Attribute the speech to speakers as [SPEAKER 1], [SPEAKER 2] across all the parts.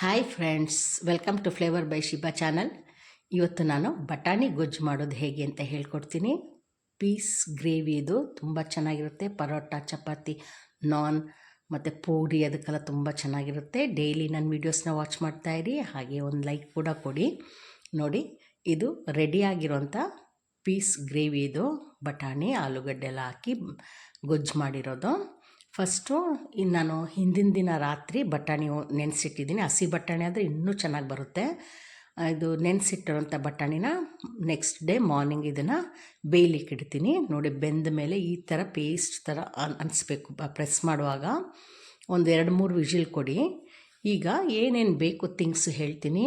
[SPEAKER 1] Hi friends welcome to flavour by Shiba channel ಇವತ್ತು ನಾನು ಬಟಾಣಿ ಗೊಜ್ಜು ಮಾಡೋದು ಹೇಗೆ ಅಂತ ಹೇಳ್ಕೊಡ್ತೀನಿ. ಪೀಸ್ ಗ್ರೇವಿ ಇದು ತುಂಬ ಚೆನ್ನಾಗಿರುತ್ತೆ. ಪರೋಟ, ಚಪಾತಿ ನಾನ್ ಮತ್ತು ಪೂರಿ ಅದಕ್ಕೆಲ್ಲ ತುಂಬ ಚೆನ್ನಾಗಿರುತ್ತೆ. ಡೈಲಿ ನನ್ನ ವೀಡಿಯೋಸ್ನ ವಾಚ್ ಮಾಡ್ತಾಯಿರಿ ಹಾಗೆ ಒಂದು ಲೈಕ್ ಕೂಡ ಕೊಡಿ. ನೋಡಿ, ಇದು ರೆಡಿಯಾಗಿರೋಂಥ ಪೀಸ್ ಗ್ರೇವಿ ಇದು. ಬಟಾಣಿ, ಆಲೂಗಡ್ಡೆ ಎಲ್ಲ ಹಾಕಿ ಗೊಜ್ಜು ಮಾಡಿರೋದು. ಫಸ್ಟು ಇನ್ನು ನಾನು ಹಿಂದಿನ ದಿನ ರಾತ್ರಿ ಬಟಾಣಿ ನೆನೆಸಿಟ್ಟಿದ್ದೀನಿ. ಹಸಿ ಬಟಾಣಿ ಆದರೆ ಇನ್ನೂ ಚೆನ್ನಾಗಿ ಬರುತ್ತೆ. ಇದು ನೆನೆಸಿಟ್ಟಿರೋಂಥ ಬಟಾಣಿನ ನೆಕ್ಸ್ಟ್ ಡೇ ಮಾರ್ನಿಂಗ್ ಇದನ್ನು ಬೇಯ್ಲಿಕ್ಕೆ ಇಡ್ತೀನಿ. ನೋಡಿ, ಬೆಂದ ಮೇಲೆ ಈ ಥರ ಪೇಸ್ಟ್ ಥರ ಅನ್ ಅನಿಸ್ಬೇಕು. ಪ್ರೆಸ್ ಮಾಡುವಾಗ ಒಂದು ಎರಡು ಮೂರು ವಿಜಿಲ್ ಕೊಡಿ. ಈಗ ಏನೇನು ಬೇಕು ಥಿಂಗ್ಸ್ ಹೇಳ್ತೀನಿ.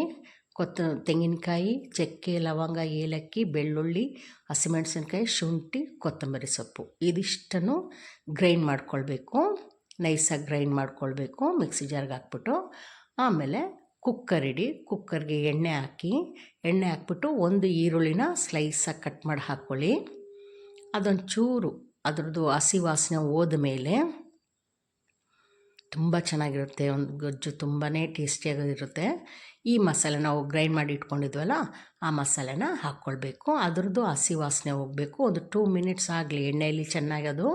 [SPEAKER 1] ಕೊತ್ತ ತೆಂಗಿನಕಾಯಿ, ಚಕ್ಕೆ, ಲವಂಗ, ಏಲಕ್ಕಿ, ಬೆಳ್ಳುಳ್ಳಿ, ಹಸಿಮೆಣಸಿನ್ಕಾಯಿ, ಶುಂಠಿ, ಕೊತ್ತಂಬರಿ ಸೊಪ್ಪು. ಇದಿಷ್ಟನ್ನು ಗ್ರೈಂಡ್ ಮಾಡ್ಕೊಳ್ಬೇಕು. ನೈಸಾಗಿ ಗ್ರೈಂಡ್ ಮಾಡ್ಕೊಳ್ಬೇಕು. ಮಿಕ್ಸಿ ಜಾರ್ಗೆ ಹಾಕ್ಬಿಟ್ಟು ಆಮೇಲೆ ಕುಕ್ಕರ್ ಇಡಿ. ಕುಕ್ಕರ್ಗೆ ಎಣ್ಣೆ ಹಾಕಿ, ಎಣ್ಣೆ ಹಾಕ್ಬಿಟ್ಟು ಒಂದು ಈರುಳ್ಳಿನ ಸ್ಲೈಸಾಗಿ ಕಟ್ ಮಾಡಿ ಹಾಕ್ಕೊಳ್ಳಿ. ಅದೊಂದು ಚೂರು ಅದ್ರದ್ದು ಹಸಿ ವಾಸನೆ ಹೋದ ಮೇಲೆ ತುಂಬ ಚೆನ್ನಾಗಿರುತ್ತೆ, ಒಂದು ಗೊಜ್ಜು ತುಂಬಾ ಟೇಸ್ಟಿಯಾಗಿರುತ್ತೆ. ಈ ಮಸಾಲೆ ನಾವು ಗ್ರೈಂಡ್ ಮಾಡಿ ಇಟ್ಕೊಂಡಿದ್ವಲ್ಲ, ಆ ಮಸಾಲೆನ ಹಾಕ್ಕೊಳ್ಬೇಕು. ಅದರದ್ದು ಹಸಿ ವಾಸನೆ ಹೋಗಬೇಕು. ಒಂದು ಟೂ ಮಿನಿಟ್ಸ್ ಆಗಲಿ, ಎಣ್ಣೆಯಲ್ಲಿ ಚೆನ್ನಾಗಿ ಅದು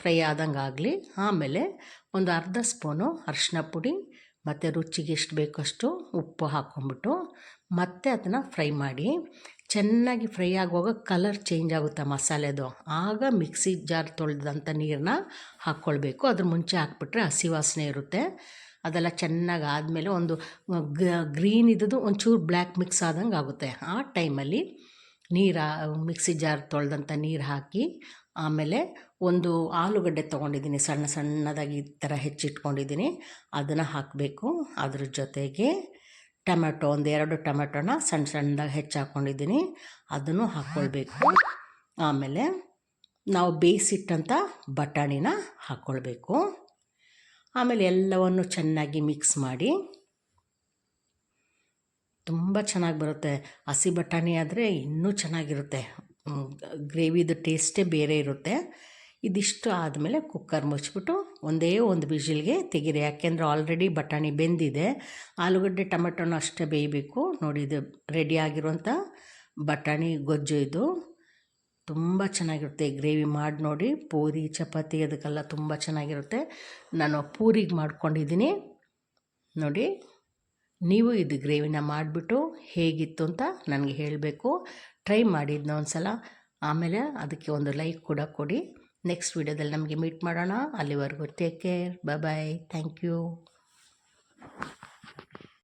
[SPEAKER 1] ಫ್ರೈ ಆದಂಗೆ ಆಗಲಿ, ಆಮೇಲೆ ಒಂದು ಅರ್ಧ ಸ್ಪೂನು ಅರಿಶಿನ ಪುಡಿ, ಮತ್ತು ರುಚಿಗೆ ಎಷ್ಟು ಬೇಕಷ್ಟು ಉಪ್ಪು ಹಾಕ್ಕೊಂಬಿಟ್ಟು ಮತ್ತೆ ಅದನ್ನು ಫ್ರೈ ಮಾಡಿ ಚೆನ್ನಾಗಿ ಫ್ರೈ ಆಗುವಾಗ ಕಲರ್ ಚೇಂಜ್ ಆಗುತ್ತೆ ಮಸಾಲೆದು. ಆಗ ಮಿಕ್ಸಿ ಜಾರ್ ತೊಳೆದಂಥ ನೀರನ್ನ ಹಾಕ್ಕೊಳ್ಬೇಕು. ಅದ್ರ ಮುಂಚೆ ಹಾಕ್ಬಿಟ್ರೆ ಹಸಿ ವಾಸನೆ ಇರುತ್ತೆ. ಅದೆಲ್ಲ ಚೆನ್ನಾಗಿ ಆದಮೇಲೆ ಒಂದು ಗ್ರೀನ್ ಇದ್ದದ್ದು ಒಂಚೂರು ಬ್ಲ್ಯಾಕ್ ಮಿಕ್ಸ್ ಆದಂಗೆ ಆಗುತ್ತೆ. ಆ ಟೈಮಲ್ಲಿ ನೀರು, ಮಿಕ್ಸಿ ಜಾರ್ ತೊಳೆದಂಥ ನೀರು ಹಾಕಿ ಆಮೇಲೆ ಒಂದು ಆಲೂಗಡ್ಡೆ ತೊಗೊಂಡಿದ್ದೀನಿ. ಸಣ್ಣ ಸಣ್ಣದಾಗಿ ಈ ಥರ ಹೆಚ್ಚಿಟ್ಕೊಂಡಿದ್ದೀನಿ. ಅದನ್ನು ಹಾಕಬೇಕು. ಅದ್ರ ಜೊತೆಗೆ ಟೊಮೆಟೊ, ಒಂದು ಎರಡು ಟೊಮೆಟೊನ ಸಣ್ಣ ಸಣ್ಣದಾಗಿ ಹೆಚ್ಚು ಹಾಕ್ಕೊಂಡಿದ್ದೀನಿ ಅದನ್ನು ಹಾಕ್ಕೊಳ್ಬೇಕು ಆಮೇಲೆ ನಾವು ಬೇಯಿಸಿಟ್ಟಂಥ ಬಟಾಣಿನ ಹಾಕ್ಕೊಳ್ಬೇಕು ಆಮೇಲೆ ಎಲ್ಲವನ್ನು ಚೆನ್ನಾಗಿ ಮಿಕ್ಸ್ ಮಾಡಿ. ತುಂಬ ಚೆನ್ನಾಗಿ ಬರುತ್ತೆ. ಹಸಿ ಬಟಾಣಿ ಆದರೆ ಇನ್ನೂ ಚೆನ್ನಾಗಿರುತ್ತೆ. ಗ್ರೇವಿದು ಟೇಸ್ಟೇ ಬೇರೆ ಇರುತ್ತೆ. ಇದಿಷ್ಟು ಆದಮೇಲೆ ಕುಕ್ಕರ್ ಮುಚ್ಚಿಬಿಟ್ಟು ಒಂದೇ ಒಂದು ಬಿಸಿಲಿಗೆ ತೆಗೀರಿ. ಯಾಕೆಂದರೆ ಆಲ್ರೆಡಿ ಬಟಾಣಿ ಬೆಂದಿದೆ. ಆಲೂಗಡ್ಡೆ, ಟೊಮೆಟೊನೂ ಅಷ್ಟೇ ಬೇಯಬೇಕು. ನೋಡಿ, ಇದು ರೆಡಿ ಆಗಿರುವಂಥ ಬಟಾಣಿ ಗೊಜ್ಜು ಇದು. ತುಂಬ ಚೆನ್ನಾಗಿರುತ್ತೆ. ಗ್ರೇವಿ ಮಾಡಿ ನೋಡಿ. ಪೂರಿ, ಚಪಾತಿ ಅದಕ್ಕೆಲ್ಲ ತುಂಬ ಚೆನ್ನಾಗಿರುತ್ತೆ. ನಾನು ಪೂರಿಗೆ ಮಾಡ್ಕೊಂಡಿದ್ದೀನಿ. ನೋಡಿ, ನೀವು ಇದು ಗ್ರೇವಿನ ಮಾಡಿಬಿಟ್ಟು ಹೇಗಿತ್ತು ಅಂತ ನನಗೆ ಹೇಳಬೇಕು. ಟ್ರೈ ಮಾಡಿದ್ನ ಒಂದು ಸಲ ಆಮೇಲೆ ಅದಕ್ಕೆ ಒಂದು ಲೈಕ್ ಕೂಡ ಕೊಡಿ. ನೆಕ್ಸ್ಟ್ ವೀಡಿಯೋದಲ್ಲಿ ನಮಗೆ ಮೀಟ್ ಮಾಡೋಣ. ಅಲ್ಲಿವರೆಗೂ take care bye thank you